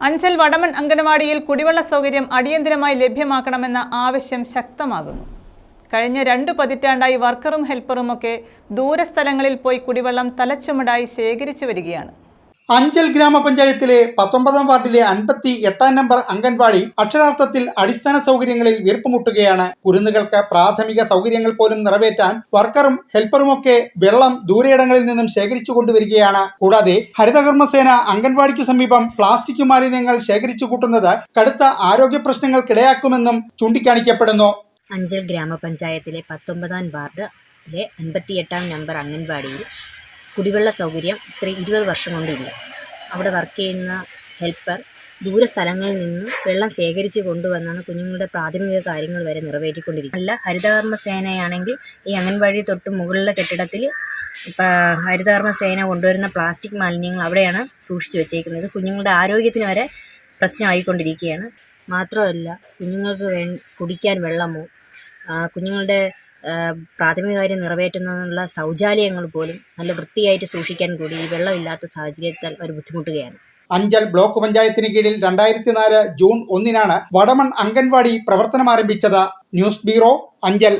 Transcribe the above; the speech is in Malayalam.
അഞ്ചൽ വടമൻ അംഗനവാടിയിൽ കുടിവെള്ള സൗകര്യം അടിയന്തരമായി ലഭ്യമാക്കണമെന്ന ആവശ്യം ശക്തമാകുന്നു. കഴിഞ്ഞ രണ്ടു പതിറ്റാണ്ടായി വർക്കറും ഹെൽപ്പറുമൊക്കെ ദൂരസ്ഥലങ്ങളിൽ പോയി കുടിവെള്ളം തലച്ചുമടായി ശേഖരിച്ചു വരികയാണ്. അഞ്ചൽ ഗ്രാമപഞ്ചായത്തിലെ പത്തൊമ്പതാം വാർഡിലെ അൻപത്തി എട്ടാം നമ്പർ അംഗൻവാടി അക്ഷരാർത്ഥത്തിൽ അടിസ്ഥാന സൗകര്യങ്ങളിൽ വീർപ്പുമുട്ടുകയാണ് കുരുന്നുകൾക്ക് പ്രാഥമിക സൗകര്യങ്ങൾ പോലും നിറവേറ്റാൻ വർക്കറും ഹെൽപ്പറുമൊക്കെ വെള്ളം ദൂരയിടങ്ങളിൽ നിന്നും ശേഖരിച്ചു കൊണ്ടുവരികയാണ്. കൂടാതെ ഹരിതകർമ്മസേന അംഗൻവാടിക്ക് സമീപം പ്ലാസ്റ്റിക് മാലിന്യങ്ങൾ ശേഖരിച്ചു കൂട്ടുന്നത് കടുത്ത ആരോഗ്യ പ്രശ്നങ്ങൾക്കിടയാക്കുമെന്നും ചൂണ്ടിക്കാണിക്കപ്പെടുന്നു. അഞ്ചൽ ഗ്രാമപഞ്ചായത്തിലെ പത്തൊമ്പതാം വാർഡിലെ അൻപത്തിയെട്ടാം നമ്പർ അംഗൻവാടിയിൽ കുടിവെള്ള സൗകര്യം ഇത്ര ഇരുപത് വർഷം കൊണ്ടില്ല. അവിടെ വർക്ക് ചെയ്യുന്ന ഹെൽപ്പർ ദൂര സ്ഥലങ്ങളിൽ നിന്ന് വെള്ളം ശേഖരിച്ച് കൊണ്ടുവന്നാണ് കുഞ്ഞുങ്ങളുടെ പ്രാഥമിക കാര്യങ്ങൾ വരെ നിറവേറ്റിക്കൊണ്ടിരിക്കുന്നത്. അല്ല ഹരിതകർമ്മ സേനയാണെങ്കിൽ ഈ അംഗൻവാടി തൊട്ട് മുകളിലെ കെട്ടിടത്തിൽ ഹരിതകർമ്മ സേന കൊണ്ടുവരുന്ന പ്ലാസ്റ്റിക് മാലിന്യങ്ങൾ അവിടെയാണ് സൂക്ഷിച്ചു വെച്ചേക്കുന്നത്. കുഞ്ഞുങ്ങളുടെ ആരോഗ്യത്തിന് വരെ പ്രശ്നമായിക്കൊണ്ടിരിക്കുകയാണ്. മാത്രമല്ല കുഞ്ഞുങ്ങൾക്ക് വേ കുടിക്കാൻ വെള്ളമോ കുഞ്ഞുങ്ങളുടെ പ്രാഥമിക കാര്യം നിറവേറ്റുന്നതിനുള്ള ശൗചാലയങ്ങൾ പോലും നല്ല വൃത്തിയായിട്ട് സൂക്ഷിക്കാൻ കൂടി ഈ വെള്ളമില്ലാത്ത സാഹചര്യത്താൽ അവർ ബുദ്ധിമുട്ടുകയാണ്. അഞ്ചൽ ബ്ലോക്ക് പഞ്ചായത്തിന് കീഴിൽ രണ്ടായിരത്തി നാല് ജൂൺ ഒന്നിനാണ് വടമൺ അംഗൻവാടി പ്രവർത്തനം ആരംഭിച്ചത്. News bureau Anchal.